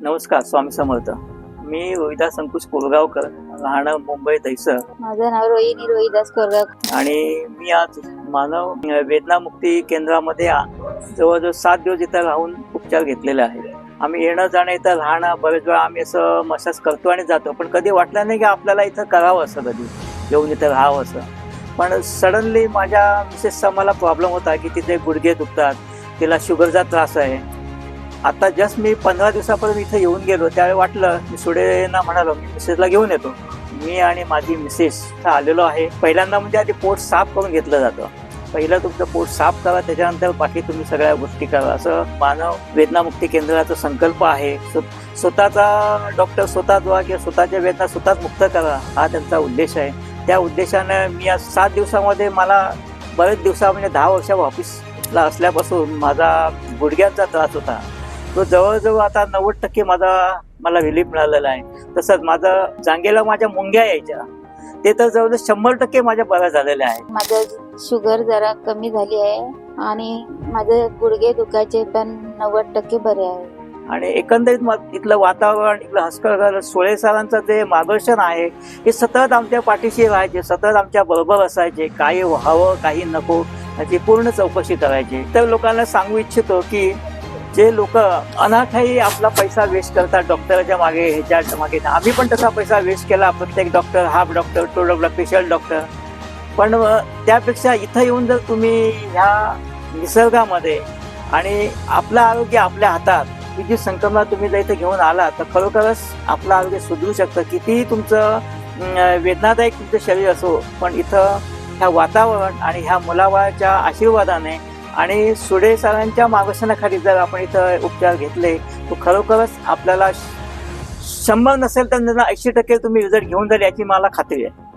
नमस्कार स्वामी समर्थ. मी रोहिदास अंकुश कोलगावकर राहणं मुंबई दहिसर. माझं नाव रोहिणी रोहिदास कोरगाव आणि मी आज मानव वेदना मुक्ती केंद्रामध्ये जवळजवळ सात दिवस इथं राहून उपचार घेतलेले आहेत. आम्ही येणं जाणं इथं राहणं बरेच वेळा आम्ही असं मसाज करतो आणि जातो. पण कधी वाटलं नाही की आपल्याला इथं करावं असं कधी. येऊन इथं राहावं असं. पण सडनली माझ्या मिसेसचा मला प्रॉब्लेम होता की तिथे गुडघे दुखतात तिला शुगरचा त्रास आहे. आता जस्ट मी पंधरा दिवसापर्यंत इथं येऊन गेलो. त्यावेळी वाटलं मी सुडेना म्हणालो मी मिसेसला घेऊन येतो. मी आणि माझी मिसेस आलेलो आहे. पहिल्यांदा म्हणजे आधी पोट साफ करून घेतलं जातं. पहिलं तुमचं पोट साफ करा त्याच्यानंतर बाकी तुम्ही सगळ्या गोष्टी करा. असं मानव वेदनामुक्ती केंद्राचा संकल्प आहे. स्वतःचा डॉक्टर स्वतः द्वा किंवा स्वतःच्या वेदना स्वतःच मुक्त करा हा त्यांचा उद्देश आहे. त्या उद्देशानं मी आज सात दिवसामध्ये मला बरेच दिवसा म्हणजे दहा वर्षा ऑफिसला असल्यापासून माझा गुडघ्यांचा त्रास होता. तो जवळजवळ आता नव्वद टक्के माझा मला रिलीफ मिळालेला आहे. तसंच माझं जांगेला माझ्या मुंग्या यायच्या. ते तर जवळजवळ शंभर टक्के माझ्या बऱ्या झालेल्या आहेत. माझं शुगर जरा कमी झाली आहे आणि माझे गुडघे दुखायचे पण नव्वद टक्के बरे आहे. आणि एकंदरीत इथलं वातावरण इथलं हसकळकर सोळे सरांचं जे मार्गदर्शन आहे हे सतत आमच्या पाठीशी राहायचे सतत आमच्या बरोबर असायचे. काही व्हावं काही नको याची पूर्ण चौकशी करायची. तर लोकांना सांगू इच्छितो की जे लोक अनाठाई आपला पैसा वेस्ट करतात डॉक्टरच्या मागे ह्याच्या मागे. आम्ही पण तसा पैसा वेस्ट केला. प्रत्येक doctor half doctor two doctor special doctor पण त्यापेक्षा इथं येऊन जर तुम्ही ह्या निसर्गामध्ये आणि आपलं आरोग्य आपल्या हातात ही जी संकल्पना तुम्ही जर इथे घेऊन आला तर खरोखरच आपलं आरोग्य सुधरू शकतं. कितीही तुमचं वेदनादायक तुमचं शरीर असो पण इथं ह्या वातावरण आणि ह्या मुलाबाळाच्या आशीर्वादाने आणि सुडे सरांच्या मार्गदर्शनाखाली जर आपण इथं उपचार घेतले तर खरोखरच आपल्याला शंभर नसेल तर ऐंशी टक्के तुम्ही रिझल्ट घेऊन जाईल याची मला खात्री आहे.